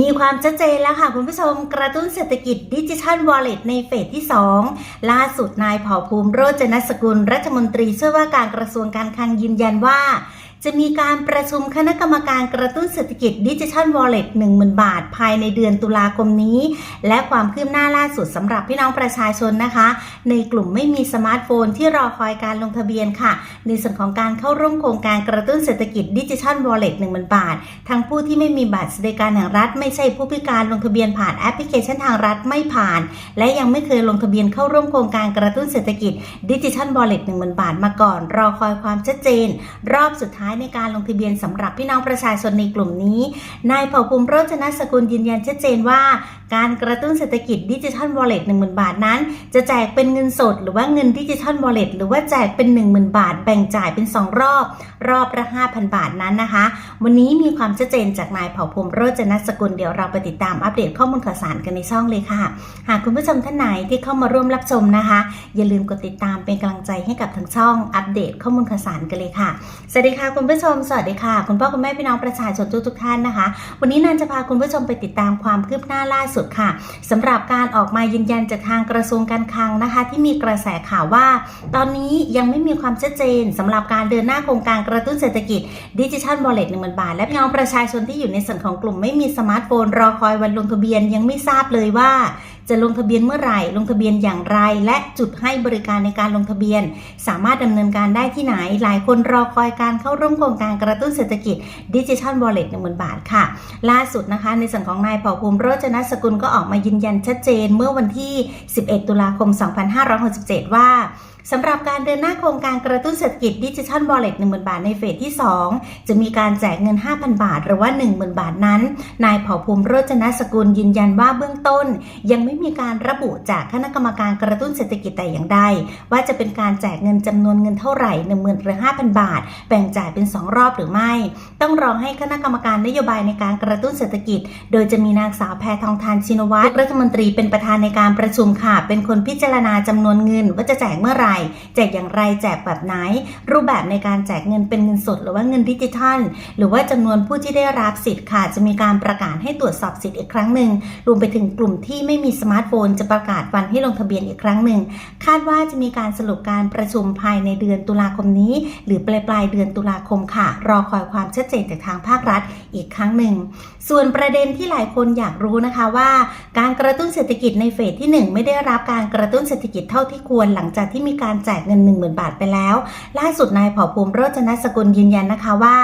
มีความชัดเจนแล้วค่ะคุณผู้ชมกระตุ้นเศรษฐกิจดิจิทัลวอลเล็ตในเฟสที่ 2 ล่าสุดนายเผ่าภูมิโรจนสกุล รัฐมนตรีช่วยว่าการกระทรวงการคลังยืนยันว่า จะมีการประชุมคณะกรรมการกระตุ้นเศรษฐกิจดิจิทัลวอลเล็ต10,000บาท ภายในเดือนตุลาคมนี้ และความคืบหน้าล่าสุดสำหรับพี่น้องประชาชนนะคะ ในกลุ่มไม่มีสมาร์ทโฟนที่รอคอยการลงทะเบียนค่ะ ในส่วนของการเข้าร่วมโครงการกระตุ้นเศรษฐกิจดิจิทัลวอลเล็ต10,000บาท ทั้งผู้ที่ไม่มีบัตรสวัสดิการแห่งรัฐ ไม่ใช่ผู้พิการลงทะเบียนผ่านแอปพลิเคชันทางรัฐไม่ผ่าน และยังไม่เคยลงทะเบียนเข้าร่วมโครงการกระตุ้นเศรษฐกิจดิจิทัลวอลเล็ต10,000บาทมาก่อน รอคอยความชัดเจน รอบสุดท้ายในการลงทะเบียนสำหรับพี่น้องประชาชนในกลุ่มนี้นายเผ่าภูมิโรจนสกุลยืนยันชัดเจนว่า การกระตุ้นเศรษฐกิจดิจิทัลวอลเล็ต10,000บาทนั้น จะแจกเป็นเงินสดหรือว่าเงินดิจิทัลวอลเล็ตหรือว่าแจกเป็น 10,000 บาท แบ่งจ่ายเป็น 2 รอบ รอบละ5,000 บาทนั้นนะคะ วันนี้มีความชัดเจนจากนายเผ่าภูมิโรจนสกุลเดี๋ยวเราไปติดตามอัปเดตข้อมูลข่าวสารกันในช่องเลยค่ะ หากคุณผู้ชมท่านไหนที่เข้ามาร่วมรับชมนะคะ อย่าลืมกดติดตามเป็นกำลังใจให้กับทางช่องอัปเดตข้อมูลข่าวสารกันเลยค่ะสวัสดีค่ะคุณผู้ชมสวัสดีค่ะ คุณพ่อคุณแม่พี่น้องประชาชนทุกๆท่านนะคะ วันนี้นันจะพาคุณผู้ชมไปติดตามความคืบหน้าล่าสุดค่ะสำหรับการออกมายืนยันจากทางกระทรวงการคลังนะคะ ที่มีกระแสข่าวว่า ตอนนี้ยังไม่มีความชัดเจนสำหรับการเดินหน้าโครงการกระตุ้นเศรษฐกิจดิจิทัลบอลเลตหนึ่งบาท และพี่น้องประชาชนที่อยู่ในส่วนของกลุ่มไม่มีสมาร์ทโฟนรอคอยวันลงทะเบียนยังไม่ทราบเลยว่า จะลงทะเบียนเมื่อไหร่ ลงทะเบียนอย่างไร และจุดให้บริการในการลงทะเบียน สามารถดำเนินการได้ที่ไหน หลายคนรอคอยการเข้าร่วมโครงการกระตุ้นเศรษฐกิจดิจิทัลวอลเล็ตหนึ่งหมื่นบาทค่ะ ล่าสุดนะคะ ในส่วนของนายเผ่าภูมิโรจนสกุลก็ออกมายืนยันชัดเจนเมื่อวันที่ 11 ตุลาคม 2567 ว่าสำหรับการเดินหน้าโครงการกระตุ้นเศรษฐกิจดิจิทัลวอลเล็ต10,000 บาทในเฟสที่ 2 จะมีการแจกเงิน 5,000 บาท หรือว่า 10,000 บาทนั้น นายเผ่าภูมิโรจนสกุลยืนยันว่าเบื้องต้น ยังไม่ไม่มีการระบุจากคณะกรรมการกระตุ้นเศรษฐกิจแต่อย่างใด ว่าจะเป็นการแจกเงินจำนวนเงินเท่าไหร่10,000หรือ5,000 บาท แบ่งจ่ายเป็น 2 รอบหรือไม่ ต้องรอให้คณะกรรมการนโยบายในการกระตุ้นเศรษฐกิจ โดยจะมีนางสาวแพทองทานชินวัตรรัฐมนตรีเป็นประธานในการประชุมค่ะ เป็นคนพิจารณาจำนวนเงิน ว่าจะแจกเมื่อไหร่ แจกอย่างไรแจกแบบไหน รูปแบบในการแจกเงินเป็นเงินสด หรือว่าเงินดิจิทัล หรือว่าจำนวนผู้ที่ได้รับสิทธิ์ค่ะ จะมีการประกาศให้ตรวจสอบสิทธิ์อีกครั้งหนึ่งรวมไปถึงกลุ่มที่ไม่มีสมาร์ทโฟนจะประกาศวันให้ลงทะเบียนอีกครั้งหนึ่ง คาดว่าจะมีการสรุปการประชุมภายในเดือนตุลาคมนี้ หรือปลายปลายเดือนตุลาคมค่ะ รอคอยความชัดเจนจากทางภาครัฐอีกครั้งหนึ่ง ส่วนประเด็นที่หลายคนอยากรู้นะคะว่า การกระตุ้นเศรษฐกิจในเฟสที่ 1 ไม่ได้รับการกระตุ้นเศรษฐกิจเท่าที่ควร หลังจากที่มีการแจกเงิน1 0,000 บาทไปแล้ว ล่าสุดนายเผ่าภูมิโรจนสกุลยืนยันนะคะว่า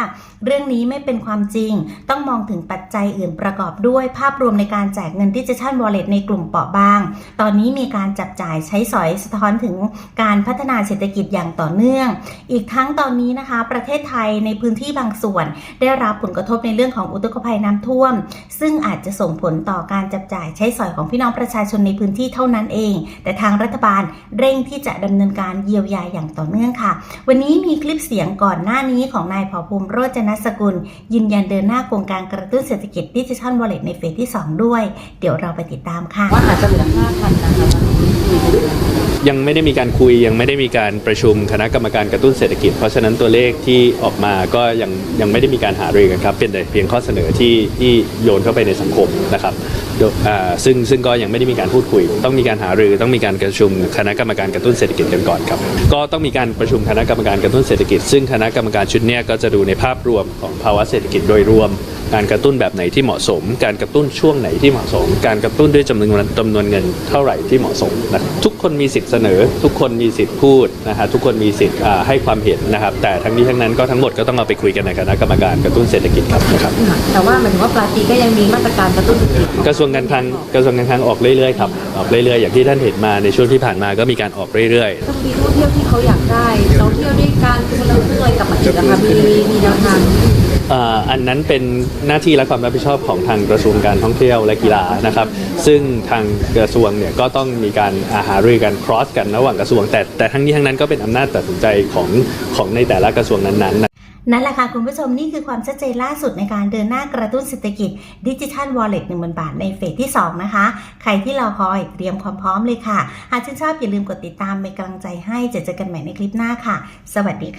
เรื่องนี้ไม่เป็นความจริง ต้องมองถึงปัจจัยอื่นประกอบด้วย ภาพรวมในการแจกเงินดิจิทัลวอลเล็ตในกลุ่มเปราะบาง ตอนนี้มีการจับจ่ายใช้สอยสะท้อนถึงการพัฒนาเศรษฐกิจอย่างต่อเนื่อง อีกทั้งตอนนี้นะคะ ประเทศไทยในพื้นที่บางส่วน ได้รับผลกระทบในเรื่องของอุทกภัยน้ำท่วม ซึ่งอาจจะส่งผลต่อการจับจ่ายใช้สอยของพี่น้องประชาชนในพื้นที่เท่านั้นเอง แต่ทางรัฐบาลเร่งที่จะดำเนินการเยียวยาอย่างต่อเนื่องค่ะ วันนี้มีคลิปเสียงก่อนหน้านี้ของนายเผ่าภูมิโรจนนสกุล ยืนยันเดินหน้าโครงการกระตุ้นเศรษฐกิจดิจิทัลวอลเล็ตในเฟสที่ 2 ด้วย เดี๋ยวเราไปติดตามค่ะ ว่าอาจจะเหลือ5,000นะคะยังไม่ได้มีการคุยยังไม่ได้มีการประชุมคณะกรรมการกระตุ้นเศรษฐกิจ เพราะฉะนั้นตัวเลขที่ออกมาก็ยังยังไม่ได้มีการหารือกันครับ เป็นแต่เพียงข้อเสนอที่ที่โยนเข้าไปในสังคมนะครับซึ่งซึ่งก็ยังไม่ได้มีการพูดคุย ต้องมีการหารือต้องมีการประชุมคณะกรรมการกระตุ้นเศรษฐกิจกันก่อนครับก็ต้องมีการประชุมคณะกรรมการกระตุ้นเศรษฐกิจ ซึ่งคณะกรรมการชุดนี้ก็จะดูในภาพรวมของภาวะเศรษฐกิจโดยรวม การกระตุ้นแบบไหนที่เหมาะสม การกระตุ้นช่วงไหนที่เหมาะสม การกระตุ้นด้วยจำนวนจำนวนเงินเท่าไหร่ที่เหมาะสมนะทุกคนมีสิทธิ์เสนอ ทุกคนมีสิทธิ์พูดนะฮะทุกคนมีสิทธิ์อ่าให้ความเห็นนะครับ แต่ทั้งนี้ทั้งนั้นก็ทั้งหมดก็ต้องเอาไปคุยกันในคณะกรรมการกระตุ้นเศรษฐกิจครับนะครับค่ะแต่ว่าหมายถึงว่าปลายปีก็ยังมีมาตรการกระตุ้นเศรษฐกิจกระทรวงการคลังกระทรวงการคลังออกเรื่อยๆครับออกเรื่อยๆอย่างที่ท่านเห็นมาในช่วงที่ผ่านมาก็มีการออกเรื่อยๆต้องมีท่องเที่ยวที่เขาอยากได้เราเที่ยวด้วยกันคนละเพื่อนกับมาอีกนะคะมีมีแนวทาง อันนั้นเป็นหน้าที่และความรับผิดชอบของทางกระทรวงการท่องเที่ยวและกีฬานะครับ ซึ่งทางกระทรวงเนี่ยก็ต้องมีการอาหารือกัน cross กันระหว่างกระทรวง แต่แต่ทั้งนี้ทั้งนั้นก็เป็นอำนาจตัดสินใจของของในแต่ละกระทรวงนั้นๆนั่นแหละค่ะคุณผู้ชมนี่คือความชัดเจนล่าสุดในการเดินหน้ากระตุ้นเศรษฐกิจดิจิทัลวอลเล็ตหนึ่งบาทในเฟสที่ 2 นะคะ ใครที่รอคอยเตรียมความพร้อมเลยค่ะ หากชื่นชอบอย่าลืมกดติดตามเป็นกำลังใจให้จะเจอกันใหม่ในคลิปหน้าค่ะ สวัสดีค่ะ